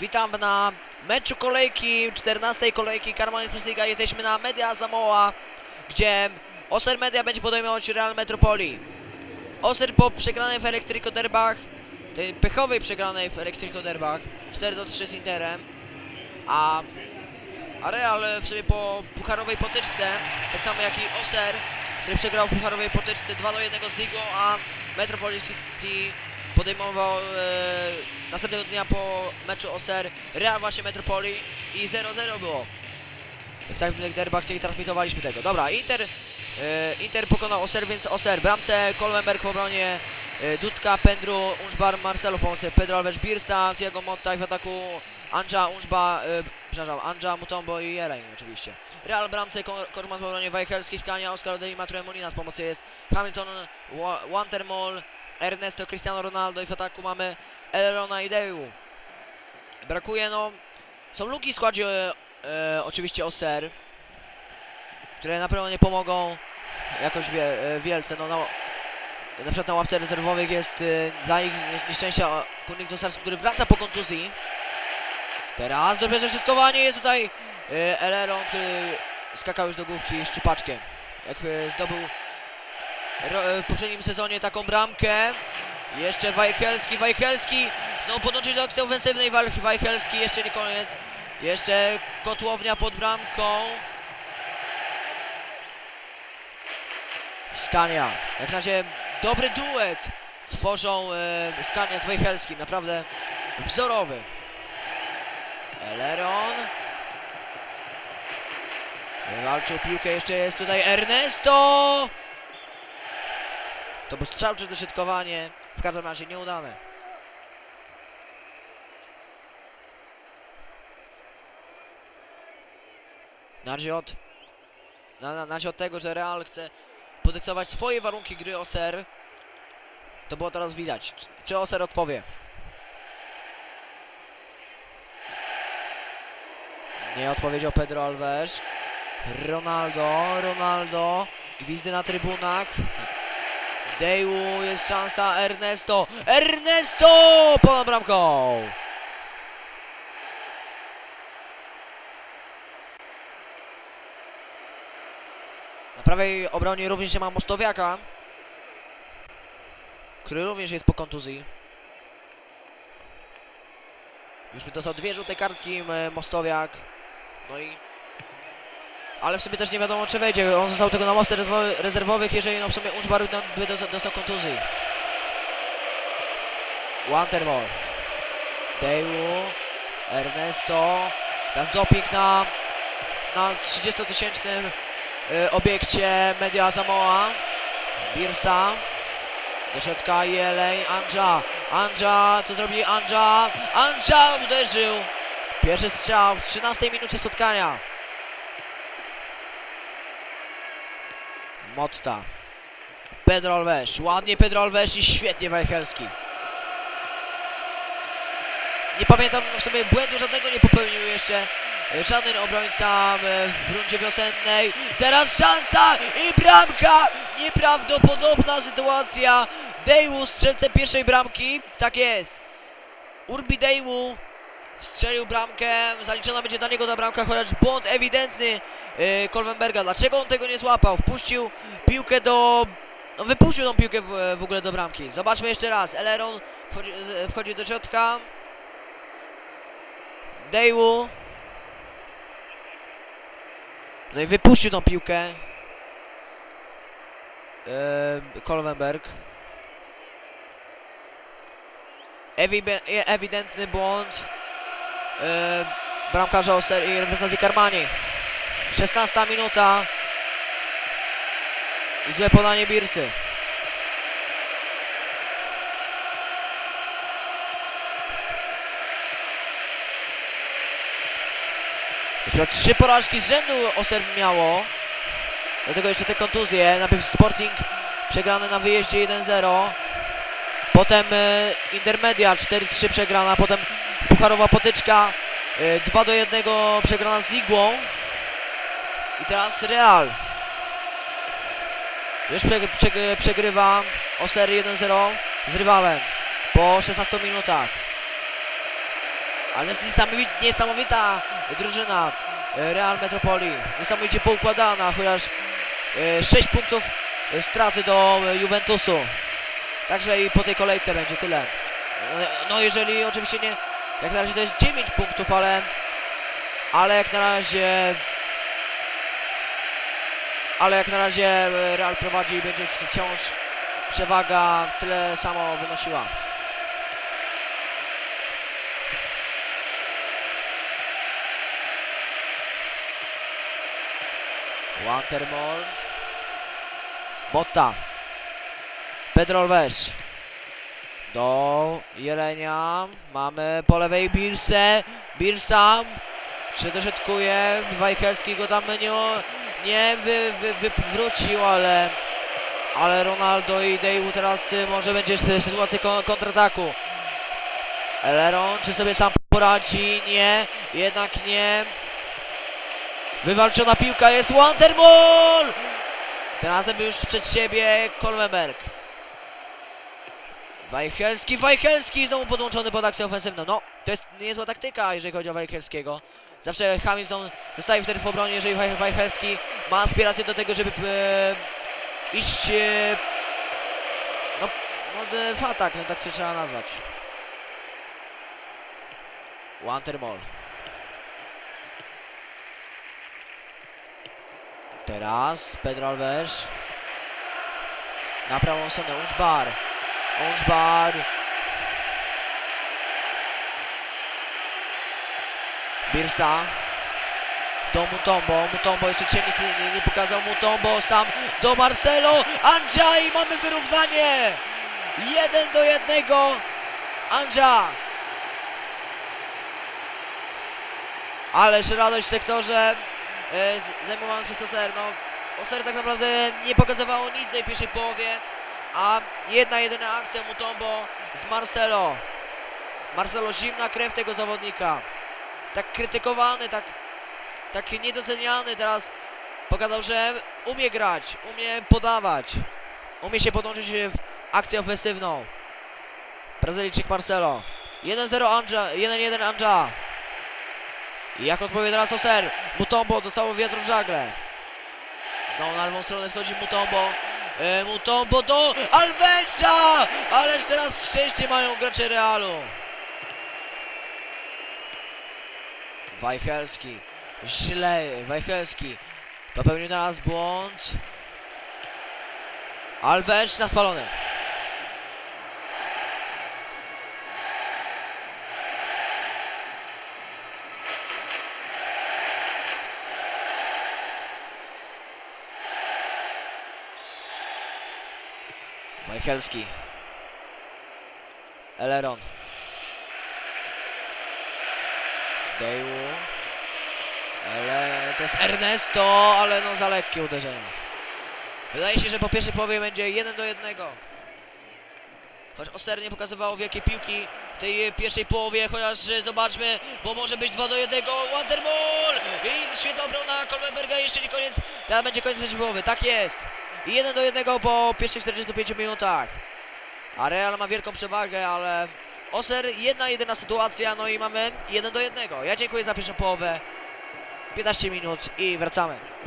Witam na meczu kolejki, 14 kolejki Karman Plus Liga. Jesteśmy na Media Zamoła, gdzie Oser Media będzie podejmować Real Metropoli. Oser po przegranej w Electrico Derbach, tej pechowej przegranej w Electrico Derbach, 4 do 3 z Interem, a, a Real w sobie po pucharowej potyczce, tak samo jak i Oser, który przegrał w pucharowej potyczce 2 do 1 z Ligą, a Metropolis City podejmował e, następnego dnia po meczu Oser Real właśnie Metropoli i 0-0 było. W takim derbach, których transmitowaliśmy tego. Dobra, Inter, e, Inter pokonał Oser, więc Oser bramce, Kolmenberg w obronie, e, Dudka, Pendru, Unszbar, Marcelo pomocy, Pedro Alves Birsa, Diego Monta w ataku, Anja, Unszba, e, przepraszam, Anja, Mutombo i Jeleń oczywiście. Real bramce, Ko- Korman w obronie, Wajchelski, Skania, Oscar Odei, Mature Molina z pomocy jest Hamilton, Wa- Wantermol, Ernesto, Cristiano Ronaldo i w ataku mamy Elrona i Deu. Brakuje no... Są luki w składzie e, oczywiście Oser, które na pewno nie pomogą jakoś wie, e, wielce. No, no, na przykład na ławce rezerwowych jest e, dla ich nie- nieszczęścia Kurnik Dosarski, który wraca po kontuzji. Teraz dobre zeszczytkowanie jest tutaj e, Eleron, który skakał już do główki szczypaczkiem. Jak e, zdobył w poprzednim sezonie taką bramkę. Jeszcze Wajchelski, Wajchelski znowu podłączyć do akcji ofensywnej walki Wajchelski, jeszcze nie koniec. Jeszcze kotłownia pod bramką. Skania. Jak na razie dobry duet tworzą e, Skania z Wajchelskim, naprawdę wzorowy. Eleron. Walczył piłkę, jeszcze jest tutaj Ernesto! To był strzał czy dośrodkowanie, w każdym razie nieudane. Na razie od, na, na, na razie od tego, że Real chce podyktować swoje warunki gry Oser, to było teraz widać. Czy, czy Oser odpowie? Nie odpowiedział Pedro Alves. Ronaldo, Ronaldo, gwizdy na trybunach. Dejwu jest szansa, Ernesto, Ernesto ponad bramką. Na prawej obronie również nie ma Mostowiaka, który również jest po kontuzji. Już dostał dwie żółte kartki m, Mostowiak. No i... Ale w sobie też nie wiadomo czy wejdzie. On został tego na rezerwowy- rezerwowych, jeżeli no w sumie Unszbar by dostał, kontuzji. Wantermore. Dejwu. Ernesto. Teraz doping na, na 30-tysięcznym y, obiekcie Media Zamoa. Birsa. Do środka Jeleń, Anja. Anja, co zrobi Anja? Anja uderzył. Pierwszy strzał w 13 minucie spotkania. Motta. Pedro Alves. Ładnie Pedro Alves i świetnie Wajchelski. Nie pamiętam w sumie błędu żadnego nie popełnił jeszcze żaden obrońca w rundzie wiosennej. Teraz szansa i bramka! Nieprawdopodobna sytuacja. Dejwu strzelce pierwszej bramki. Tak jest. Urbi Dejwu strzelił bramkę. Zaliczona będzie dla niego ta bramka, chociaż błąd ewidentny Kolwenberga. Dlaczego on tego nie złapał? Wpuścił piłkę do... No wypuścił tą piłkę w, w ogóle do bramki. Zobaczmy jeszcze raz. Eleron wchodzi, wchodzi do środka. Dejwu. No i wypuścił tą piłkę. Yy, Kolwenberg. Ewi- e- ewidentny błąd. Bramkarza Oster i reprezentacji Karmani. 16 minuta. I złe podanie Birsy. Już trzy porażki z rzędu Oster miało. Do tego jeszcze te kontuzje. Najpierw Sporting przegrany na wyjeździe 1-0. Potem e, Intermedia 4-3 przegrana. Potem Pucharowa potyczka e, 2 do 1 przegrana z Igłą. I teraz Real. Już przeg przeg przegrywa Oser 1-0 z rywalem po 16 minutach. Ale jest niesamowita, niesamowita drużyna e, Real Metropoli. Niesamowicie poukładana, chociaż 6 punktów e, straty do e, Juventusu. Także i po tej kolejce będzie tyle. No jeżeli oczywiście nie, jak na razie to jest 9 punktów, ale ale jak na razie ale jak na razie e, Real prowadzi i będzie wciąż przewaga tyle samo wynosiła. Wantermol. Botta. Pedro Alves. Do Jelenia. Mamy po lewej Birse. Birsa. Przedoszetkuje. Wajchelski go tam nie, nie wy, wy, wy, wrócił, ale ale Ronaldo i Dejwu teraz y, może będzie sy- sytuacja kon kontrataku. Eleron, czy sobie sam poradzi? Nie, jednak nie. Wywalczona piłka jest Wandermall! Tym razem już przed siebie Kolmenberg. Wajchelski, Wajchelski znowu podłączony pod akcję ofensywną. No, to jest niezła taktyka, jeżeli chodzi o Wajchelskiego. Zawsze Hamilton zostaje wtedy w obronie, jeżeli Waj- Wajchelski ma aspiracje do tego, żeby e, iść e, no, no w atak, no tak to trzeba nazwać. Wantermall. Teraz Pedro Alves. Na prawą stronę Unszbar. Unszbar. Birsa. Do Mutombo. Mutombo jeszcze cię nikt nie, nie, pokazał. Mutombo sam do Marcelo. Andzia i mamy wyrównanie. Jeden do jednego. Andzia. Ależ radość w sektorze e, z- zajmowany przez Oser. No, Oser tak naprawdę nie pokazywało nic w tej pierwszej połowie, a jedna jedyna akcja Mutombo z Marcelo. Marcelo zimna krew tego zawodnika. Tak krytykowany, tak, tak niedoceniany teraz pokazał, że umie grać, umie podawać, umie się podłączyć w akcję ofensywną. Brazylijczyk Marcelo. 1-0 Anja, 1-1 Anja. I jak odpowie teraz Oser? Mutombo dostało wiatr w żagle. Znowu na lewą stronę schodzi Mutombo. E, Mutombo do Alvesa! Ależ teraz szczęście mają gracze Realu. Wajchelski. Źle. Wajchelski. Popełnił teraz błąd. Alves na spalonym. Wajchelski. Eleron. Dejwu. Ale to jest Ernesto, ale no za lekkie uderzenie. Wydaje się, że po pierwszej połowie będzie 1 do 1. Choć Oster nie pokazywało wielkie piłki w tej pierwszej połowie, chociaż zobaczmy, bo może być 2 do 1. Wandermall! I świetna obrona Kolmenberga, jeszcze nie koniec. Teraz będzie koniec pierwszej połowy, tak jest. I 1 do 1 po pierwszych 45 minutach. A Real ma wielką przewagę, ale Oser jedna jedyna sytuacja, no i mamy 1 do 1. Ja dziękuję za pierwszą połowę. 15 minut i wracamy.